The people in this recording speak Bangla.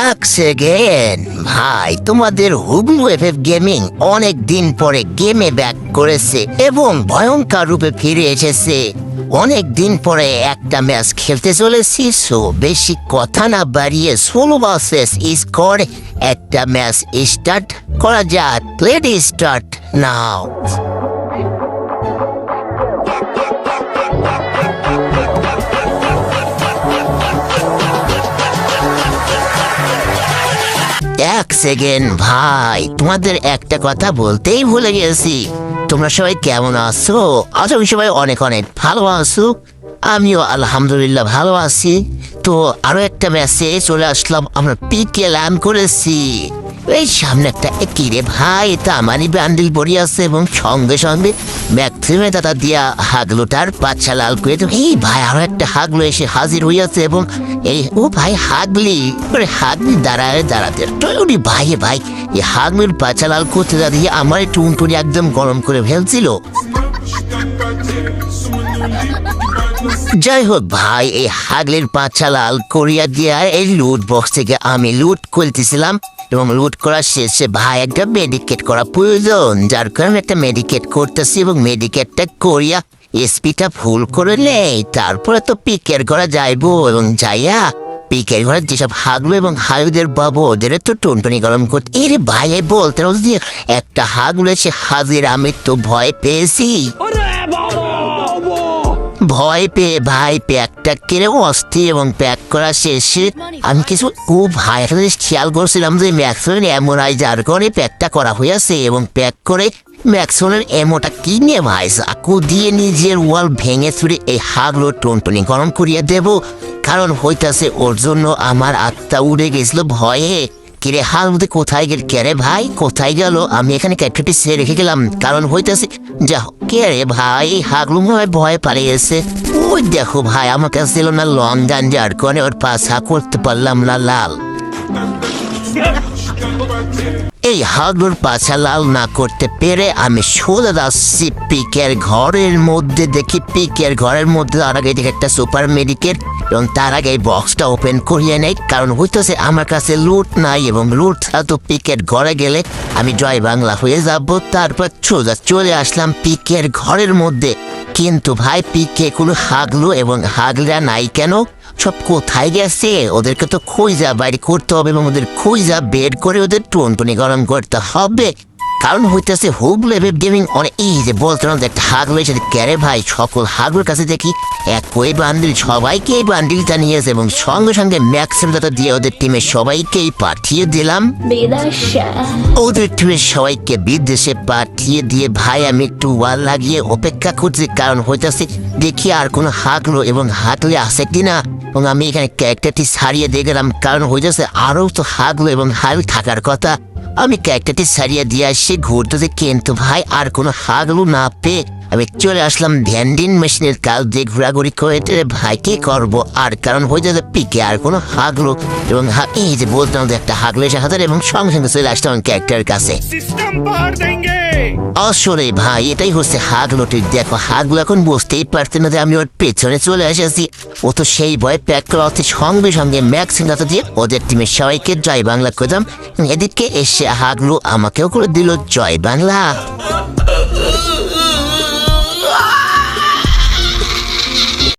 এক সেকেন্ড ভাই, তোমাদের হুগলু এফএফ গেমিং অনেক দিন পরে গেমে ব্যাক করেছে এবং ভয়ঙ্কর রূপে ফিরে এসেছে। অনেক দিন পরে একটা ম্যাচ খেলতে চলেছি সো বেশি কথা না বাড়িয়ে ষোলো বাসেস স্কোর একটা ম্যাচ স্টার্ট করা যাক। প্লেড স্টার্ট নাও এক সেকেন্ড, ভাই, তোমাদের একটা কথা বলতেই ভুলে গেছি। তোমরা সবাই কেমন আছো? করি সবাই অনেক অনেক ভালো আছো। আমিও আলহামদুলিল্লাহ ভালো আছি। তো আরও একটা ম্যাচে চলে আসলাম, আমরা পিকে ল্যাম্প করেছি। এই সামনে একটা এ কি রে ভাই তা আমারই ব্যান্ডেল পড়ি আছে এবং সঙ্গে সঙ্গে ম্যাক্সিমে দাদা দিয়া হাগলোটার বাচ্চা লাল করে এই ভাই আরও একটা হাগলো এসে হাজির হইয়াছে এবং এই ও ভাই হাগলি হাগলি দাঁড়ায় দাঁড়াতে টয়নি ভাই ভাই এই হাগলির বাচ্চা লাল করতে দিয়ে আমার টুনটুনি একদম গরম করে ফেলছিল যাই হোক ভাই, এই হাগলির পাঁচা লাল করিয়া দিয়ে এই লুট বক্স থেকে আমি লুট করতেছিলাম এবং লুট করার শেষে ভাই একটা মেডিকেট করা প্রয়োজন, যার কারণে একটা মেডিকেট করতেছি এবং মেডিকেটটা করিয়া এসপিটা ফুল করে নেই। তারপরে তো পিকের ঘরে যাইবো এবং যাইয়া পিকের ঘরে যেসব হাগলো এবং হাগুদের বাবু ওদের তো টুনটুনি গরম করতে এরে ভাই বলতে একটা হাগলো সে হাজির, আমি তো ভয় পেয়েছি। ভয় পেয়ে, ভাই, প্যাকটা কেড়ে অস্থির এবং প্যাক করা শেষে। আমি কিছু ও ভাই খেয়াল করছিলাম যে ম্যাক্সিমাম এমন আই যার কারণে প্যাকটা করা হয়েছে এবং প্যাক করে ম্যাক্সিমামের এমোটা কিনে ভাই? চাকু দিয়ে নিজের ওয়াল ভেঙে চুরে এই হাগলো গরম করিয়া দেব। কারণ হইতাছে ওর জন্য আমার আত্মা উড়ে গেছিল ভয়ে। কিরে হাল কোথায় গেল? কে রে ভাই, কোথায় গেল? আমি এখানে ক্যাটটি ছেড়ে রেখে গেলাম। কারণ হইতেছে যা কে রে ভাই? হাগলু হয় ভয় পালিয়েছে। ওই দেখো ভাই, আমার কাছে ছিল না লং গান যার কারণে ওর পাশা করতে পারলাম না লাল। এই হাগলুর পাছা লাল না করতে পেরে আমি সোজা যাচ্ছি পিকের ঘরের মধ্যে। দেখি পিকের ঘরের মধ্যে তার আগে দেখি একটা সুপার মেডিকেট এবং তার আগে এই বক্সটা ওপেন করিয়ে নেই, কারণ হইতেছে আমার কাছে লুট নাই এবং লুট ছাড়া তো পিকের ঘরে গেলে আমি জয় বাংলা হয়ে যাব, তারপর সোজা চলে আসলাম পিকের ঘরের মধ্যে। কিন্তু ভাই পিকে কোনো হাগলো এবং হাগলা নাই কেন? সব কোথায় গেছে? ওদেরকে তো খুঁজা বাইরে করতে হবে এবং ওদের খুঁজা বের করে ওদের টুনটুনি গরম করতে হবে। কারণ হইতেছে হুব লেভেল গেমিং অনেক এই যে বলতে না একটা হাগলো এসে ক্যারে ভাই সকল হাগলোর কাছে দেখি এক একই বান্ডিল সবাইকে এই বান্ডিলটা নিয়েছে এবং সঙ্গে সঙ্গে ম্যাক্সিম দাতা দিয়ে ওদের টিমের সবাইকেই পাঠিয়ে দিলাম। ওদের টিমের সবাইকে বিদেশে পাঠিয়ে দিয়ে ভাই আমি একটু ওয়াল লাগিয়ে অপেক্ষা করছি কারণ হইতেছে দেখি আর কোনো হাগলো এবং হাগলে আসে কিনা। এবং আমি এখানে ক্যারেক্টারটি সারিয়ে দিয়ে গেলাম কারণ হইতেছে আরও তো হাগলো এবং হাল থাকার কথা। আমি ক্যাকটাটি সারিয়ে দিয়ে আসছি ঘুরতে কেন্তু ভাই আর কোনো হাগলু না পেয়ে আমি চলে আসলাম ভ্যান্ডিং মেশিনের কাজ দিয়ে ঘোরাঘুরি করে। ভাই কি করব? আর কারণ হয়ে যাবে পিকে আর কোনো হাগলো এবং এই যে বলতাম যে একটা হাগলো এসে হাতের এবং সঙ্গে সঙ্গে চলে আসতাম ক্যারেক্টারের কাছে। আসলে ভাই এটাই হচ্ছে হাগলোটির দেখো হাগলো এখন বুঝতেই পারতে না যে আমি ওর পেছনে চলে এসেছি। ও তো সেই ভয়ে প্যাক করা হচ্ছে সঙ্গে সঙ্গে ম্যাক্সিনাথ দিয়ে ওদের টিমের সবাইকে জয় বাংলা করতাম এদিকে এসে হাগলো আমাকেও করে দিল জয় বাংলা।